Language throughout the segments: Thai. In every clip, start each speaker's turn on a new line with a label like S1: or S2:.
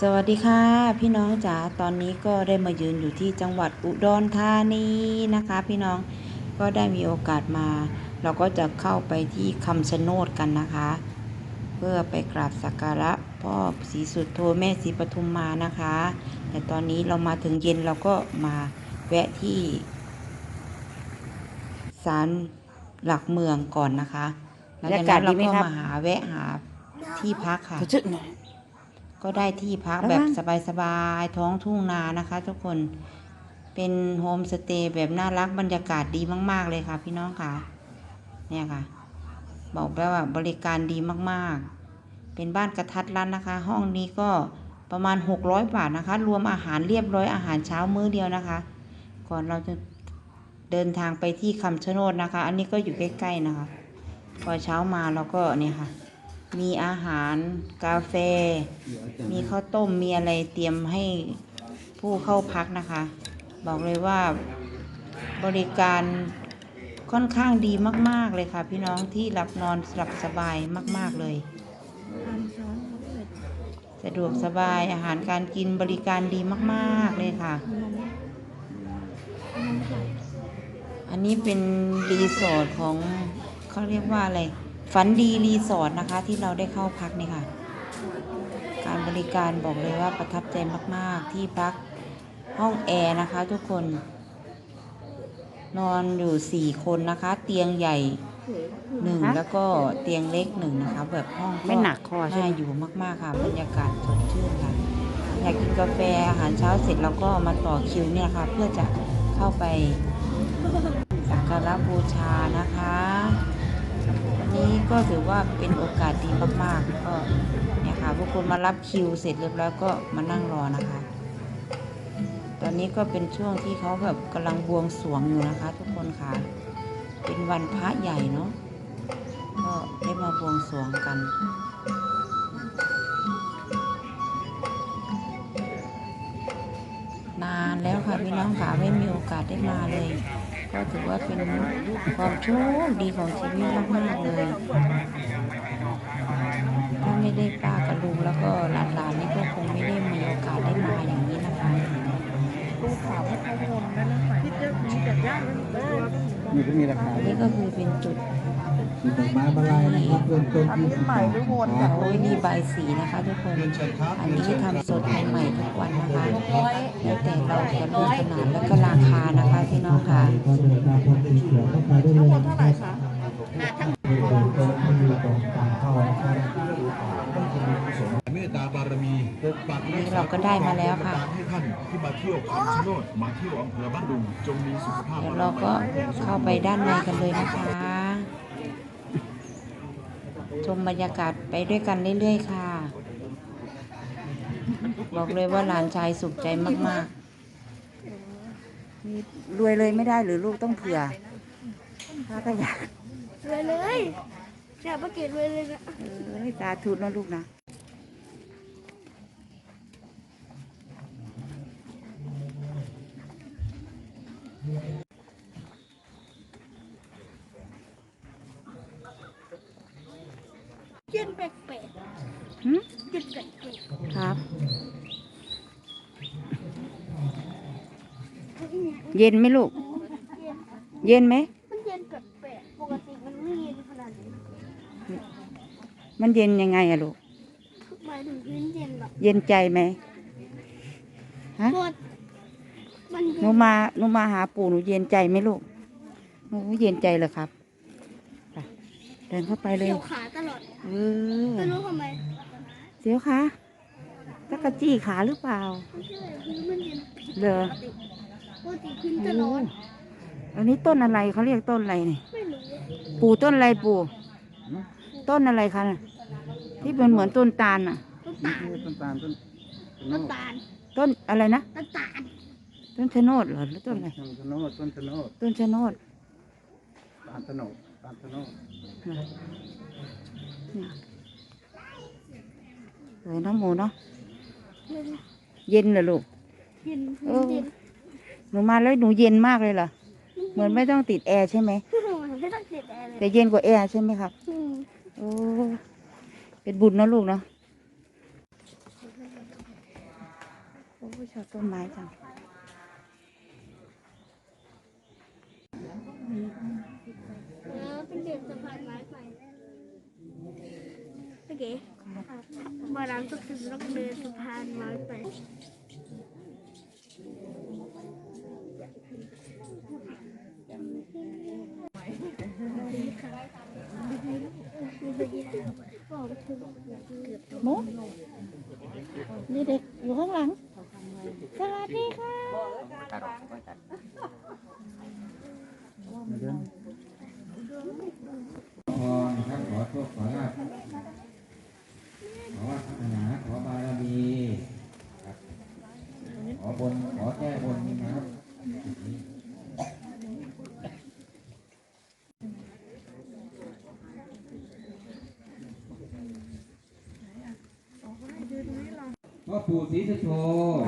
S1: สวัสดีค่ะ พี่น้องจ๋าตอนนี้ก็ได้มายืนอยู่ที่จังหวัดอุดรธานีนะคะ พี่น้องก็ได้มีโอกาสมา เราก็จะเข้าไปที่คำชะโนดกันนะคะ เพื่อไปกราบสักการะพ่อศรีสุดโทแม่ศรีปทุมมานะคะ แต่ตอนนี้เรามาถึงเย็นเราก็มาแวะที่ศาลหลักเมืองก่อนนะคะหลังจากนั้นเราก็มาหาแวะหาที่พักค่ะ ก็ได้ที่พัก
S2: ระวัง
S1: แบบสบายๆท้องทุ่งนานะคะ ทุกคนเป็นโฮมสเตย์แบบน่ารักบรรยากาศดีมาก ๆ เลยค่ะ พี่น้องค่ะ เนี่ยค่ะ บอกแล้วว่าบริการดีมากๆ เป็นบ้านกระทัดรัดนะคะ ห้องนี้ก็ประมาณ 600 บาทนะคะ รวมอาหารเรียบร้อยอาหารเช้ามื้อเดียวนะคะ ก่อนเราจะเดินทางไปที่คำชะโนดนะคะ อันนี้ก็อยู่ใกล้ ๆ นะคะ พอเช้ามาเราก็เนี่ยค่ะ มีอาหารกาแฟ มีข้าวต้มมีอะไรเตรียมให้ผู้เข้าพักนะคะ บอกเลยว่าบริการค่อนข้างดีมาก ๆ เลยค่ะ พี่น้องที่หลับนอนหลับสบายมาก ๆ เลย สะดวกสบายอาหารการกินบริการดีมาก ๆ เลยค่ะ อันนี้เป็นรีสอร์ทของเขาเรียกว่าอะไร ฝันดีรีสอร์ทนะคะที่เราได้เข้าพักนี่ค่ะ การบริการบอกเลยว่าประทับใจมาก ๆ ที่พักห้องแอร์นะคะทุกคน นอนอยู่สี่คนนะคะ เตียงใหญ่หนึ่งแล้วก็เตียงเล็กหนึ่งนะคะ แบบห้อง
S2: ไม่หนักคอใช่
S1: น่า
S2: ไหม
S1: อยู่มากๆค่ะ บรรยากาศสดชื่นค่ะอยากกินกาแฟอาหารเช้าเสร็จแล้วก็มาต่อคิวเนี่ยค่ะ เพื่อจะเข้าไปสักการะบูชานะคะวั นี้ก็ถือว่าเป็นโอกาสดีมากๆก็เนี่ยค่ะพวกคุณมารับคิวเสร็จเรียบร้อยก็มานั่งรอนะคะ ตอนนี้ก็เป็นช่วงที่เขาแบบกำลังบวงสรวงอยู่นะคะ ทุกคนค่ะ เป็นวันพระใหญ่เนาะก็ได้มาบวงสรวงกันนานแล้วค่ะพี่น้องค่ะไม่มีโอกาสได้มาเลย ก็ถือว่าเป็นความโชคดีของชีวิตมากๆเลยถ้าไม่ได้ป้ากับลุงแล้วก็หลานๆนี่ก็คงไม่ได้มีโอกาสได้มาอย่างนี้นะคะ
S3: ดูข่าวให้เขาวนนั่นนะคะที่จะมีแต่ญาติมันเออ
S4: นี่ก็มีราคา
S1: อันนี้ก็คือเป็นจุด
S4: มีดอกไม้มาลายนะครับเริ่มต้น
S3: อัน
S4: ที่
S3: นี้ใหม่หรือวน
S1: โอ้ยนี่ใบายสีนะคะ ทุกคน อันนี้ทำสดใหม่ๆทุกวันนะคะ แล้วแต่เราจะเลือกขนาดแล้วก็ราคานะคะพี่น้องค่ะ
S4: ก็เดินทางความเป็นเขียวเข้ามาได้เลย
S3: เท่าไหร่คะ
S4: เป็นเจ้าหน้าที่กองการเข้านะครับ
S5: เมตตาบารมีปกปัก
S1: นี่เราก็ได้มาแล้วค่ะ
S5: ให้ท่านที่มาเที่ยวคำชะโนดมาเที่ยวอำเภอบ้านดุงจงมีสุขภาพ
S1: เดี๋ยวเราก็เข้าไปด้านในกันเลยนะคะชมบรรยากาศไปด้วยกันเรื่อยๆค่ะ บอกเลยว่าหลานชายสุขใจมาก
S2: มีรวยเลยไม่ได้หรือลูกต้องเผื่อถ้าก็อยาก
S6: รวยเลยชาวประเกตรวยเลยนะ
S2: เอ้ยสาธุนะลูกนะ
S6: เย็นแปลก
S2: หึ
S6: ๆเย็นแปลก
S2: ครับ เย็นไหมลูก
S6: เย็น
S2: เย็นไหม
S6: มันเย็นแปลกๆปกติมันไม่เย็นขนาดนี้
S2: มันเย็นยังไงอะลูก
S6: หมายถึงพื้นเย็นแบบ
S2: เย็นใจไหมฮะ
S6: หมดมัน
S2: ห
S6: เย็
S2: นู
S6: น
S2: มาหนูมาหาปู่หนูเย็นใจไหมลูกหนูเย็นใจเลยครับไปเดินเข้าไปเลย
S6: เกี่ยวขาตลอด
S2: เออ
S6: ไม่รู้ทำไม
S2: เสียวคะตักกะจี้ขาหรือเปล่า
S6: ไม่ใช่พื้นมันเย็นผิด
S2: เหรอ
S6: ปกติปกติพื้นจะร้อน
S2: อันนี้ต้นอะไรเขาเรียกต้นอะไรนี่
S6: ไม่รู้
S2: ปู่ต้นอะไรปู่ต้นอะไรคะน่ะที่เป็นเหมือนต้นตาลน่ะ
S6: ต้นตาล
S4: ต้นตาลต้น
S6: ต้นตาล
S2: ต้นอะไรนะ
S6: ต้นตาล
S2: ต้นชะโนดเหรอหรือต้นอะไร
S4: ชะโนดต้นชะโนด
S2: ต้นชะโนด
S4: ตาลชะโนดตาลชะโนด
S2: น่ะเนี่ยสวยเน้องหมูเนาะ
S6: เย็น
S2: เย็นเหรอลูก
S6: เย็น
S2: เอ
S6: พื้น
S2: อ
S6: เย็น
S2: ห นูมาแล้วหนูเย็นมากเลยเหรอ เหมือนไม่ต้องติดแอร์ใช่ไหม
S6: ไม่ต้องติดแอร์เลย
S2: แต่เย็นกว่าแอร์ใช่ไหมครับ
S6: อืม
S2: โอ้ เป็นบุญเนอะลูกเนาะอ้ยชอบต้นไม้จัง
S6: แล้วเป็นเด็กสะพานไม้ไปโอเคมาล้างต้องถึงต้องเดินสะพานไม้ไป มุกถึงเกือบ
S2: โมนี่เด็กอยู่ข้างหลัง สวัสดีค่ะ
S4: ขอนะครับขอโชคขอลาภขอวัฒนาขอบารมีครับขอบนขอแก้บนนะครับ พ่อปู่ศรีสุโธ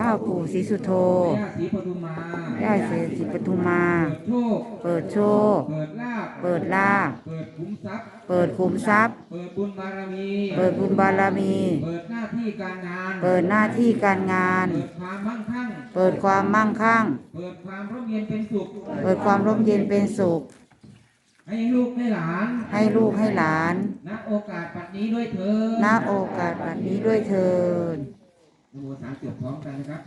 S2: ข้าวปู่ศรีสุโธ
S4: ย่าศรีปทุมมา
S2: ย่าศรีศรีปทุมมา
S4: เปิดโชค
S2: เปิดโชค
S4: เปิดลาภ
S2: เปิดลาภ
S4: เปิดขุมทรัพย์
S2: เปิดคุมทรัพย์
S4: เปิดบุญบารมี
S2: เปิดบุญบารมี
S4: เปิดหน้าที่การงาน
S2: เปิดหน้าที่การงาน
S4: เปิดความมั่งคั่ง
S2: เปิดความมั่งคั่ง
S4: เปิดความร่มเย็นเป็นสุข
S2: เปิดความร่มเย็นเป็นสุข
S4: ให้ลูกให้หลาน
S2: ให้ลูกให้หลาน
S4: ณโอกาสปัดนี้ด้วยเถิด
S2: ณโอกาสบัดนี้ด้วยเถิด
S4: น โมสามจบพร้อมกันนะครับ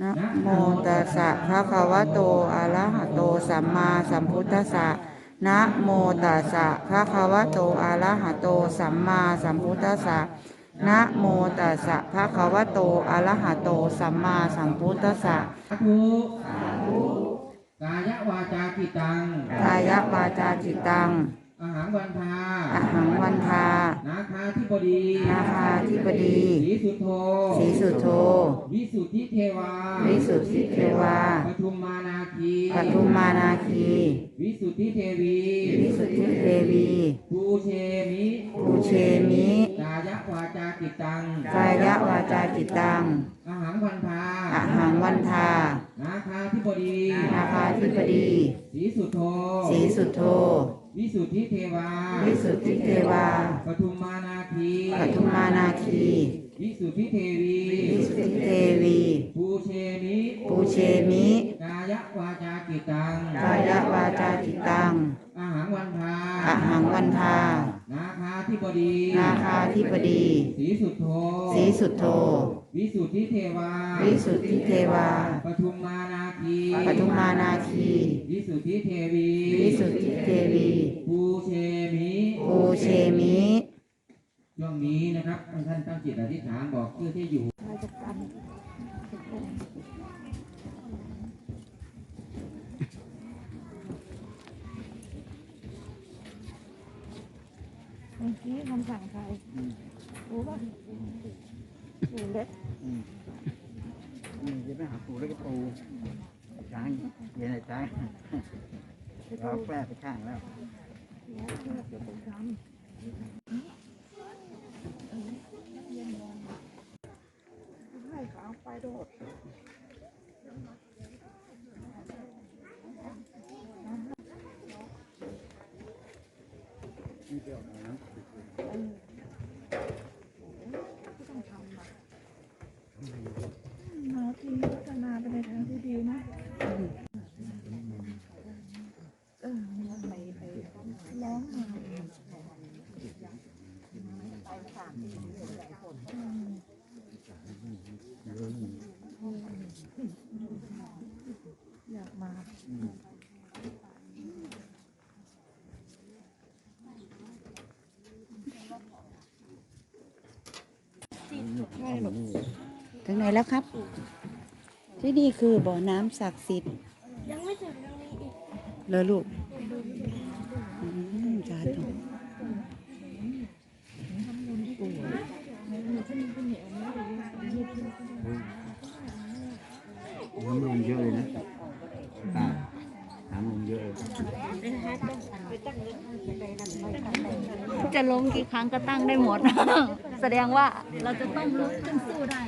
S2: นะโมตัสสะภะคะวะโตอะระหะโตสัมมาสัมพุทธัสสะนะโมตัสสะภะคะวะโตอะระหะโตสัมมาสัมพุทธัสสะนะโมตัสสะภะคะวะโตอะระหะโตสัมมาสัมพุทธัสสะ
S4: สาธุกายวาจากิตัง
S2: กายวาจาจิตตัง
S4: อาหารวันทา
S2: อหังวันทา
S4: นาคาธิบดี
S2: นาคาธิบดี
S4: สีสุโธ
S2: สีสุโธ
S4: วิสุทธิเทวา
S2: วิสุทธิเทวา
S4: ปทุมมานาคี
S2: ปทุมมานาคี
S4: วิสุทธิเทวี
S2: วิสุทธิเทวี
S4: ภูเชมิ
S2: ภูเชมิ
S4: กายวาจากิตัง
S2: กายวาจาจิตตัง
S4: อาหารวันทา
S2: อหังวันทา
S4: นาคาธิบดี
S2: นาคาธิบดี
S4: สีสุโธ
S2: สีสุโธ
S4: วิสุทธิเทวา
S2: วิสุทธิเทวา
S4: ปทุมมานาคี
S2: ปทุมมานาคี
S4: วิสุทธิเทวี
S2: วิสุทธิเทวี
S4: ภูเชมิ
S2: ปูเชมิ
S4: กายวาจากิตัง
S2: กายวาจาจิตตัง
S4: อาหารวันทา
S2: อหังวันทา
S4: นาคาธิบดี
S2: นาคาธิบดี
S4: สีสุโธ
S2: สีสุโธ
S4: วิสุทธิเทวา
S2: วิสุทธิเทวา
S4: ปทุมมานาคี
S2: ปทุมมานาคี
S4: วิสุทธิเทวี
S2: วิสุทธิเทวี
S4: ภูเชมิ
S2: ปูเชมิ
S4: ช่วงนี้นะครับให้ท่านตั้งจิตอธิษฐานบอกชื่อที่อยู่
S3: เจะ
S7: ไปหาปูแล้วก็ปูช้างเย็นไอ้ช้างเราแปรไปข้างแล้ว
S3: ให้ขาไปโดด นาทีพัฒนาไปในทางที่ดีนะ เออไปไปร้องมาอยากมา
S2: ถึงไหนแล้วครับ ที่นี่คือบ่อน้ำศักดิ์สิทธิ์
S6: ยังไม่ถึงตรงนี้อีก
S2: เลยลูกอืมสาธุ
S7: น้ำลงเยอะเลยนะตาน้ำลงเยอะเลย
S8: จะล้มกี่ครั้งก็ตั้งได้หมด แสดงว่าเราจะต้องลุกขึ้นสู้ได้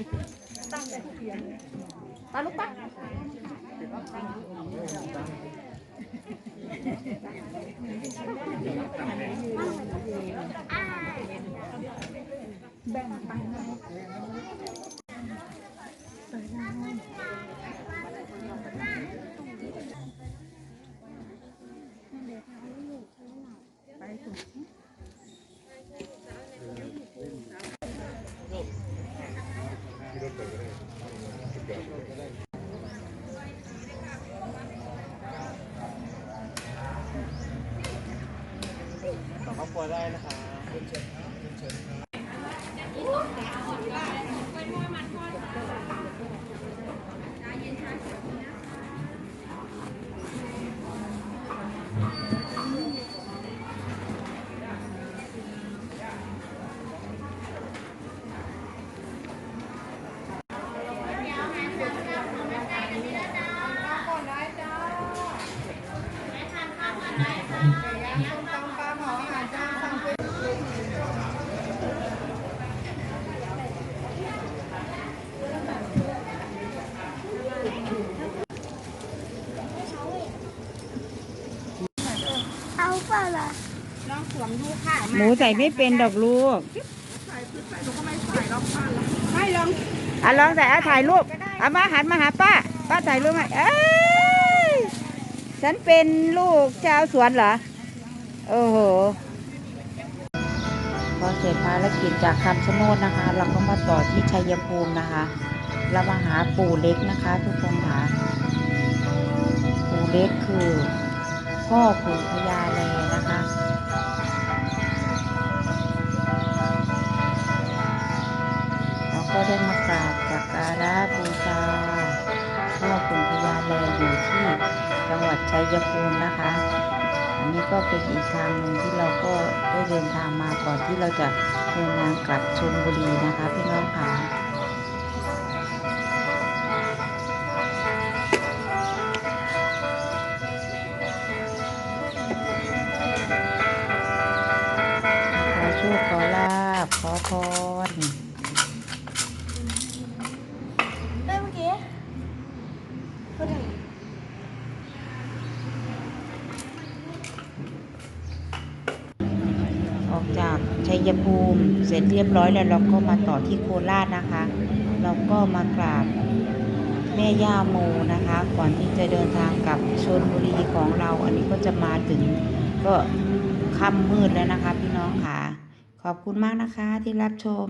S8: ตั้งแต่เทียนตาลุกปะ
S3: แบ่งไป
S6: เอา เปล่าล่ะ
S2: หมูใส่ไม่เป็นดอกลูกไม่ใส่ลองอะลองใส่อะถ่ายรูปเอามาหันมาหาป้า ป้าถ่ายรูปให้เอ้ยฉันเป็นลูกชาวสวนเหรอ โอ้โห
S1: พอเสร็จภารกิจจากคำชะโนดนะคะ เราก็มาต่อที่ชัยภูมินะคะ เรามาหาปู่เล็กนะคะ ทุกคนค่ะปู่เล็กคือ พ่อปู่พญาแลนะคะเราก็ได้มากราบสักการะบูชาพ่อปู่พญาแลอยู่ที่จังหวัดชัยภูมินะคะ อันนี้ก็เป็นอีกทางหนึ่งที่เราก็ได้เดินทางมาก่อนที่เราจะเดินทางกลับชลบุรีนะคะพี่น้องค่ะ ออกจากชัยภูมิ เสร็จเรียบร้อยแล้วเราก็มาต่อที่โคราชนะคะ เราก็มากราบแม่ย่าโมนะคะ ก่อนที่จะเดินทางกลับชนบุรีของเรา อันนี้ก็จะมาถึงก็ค่ำมืดแล้วนะคะ พี่น้องค่ะ ขอบคุณมากนะคะที่รับชม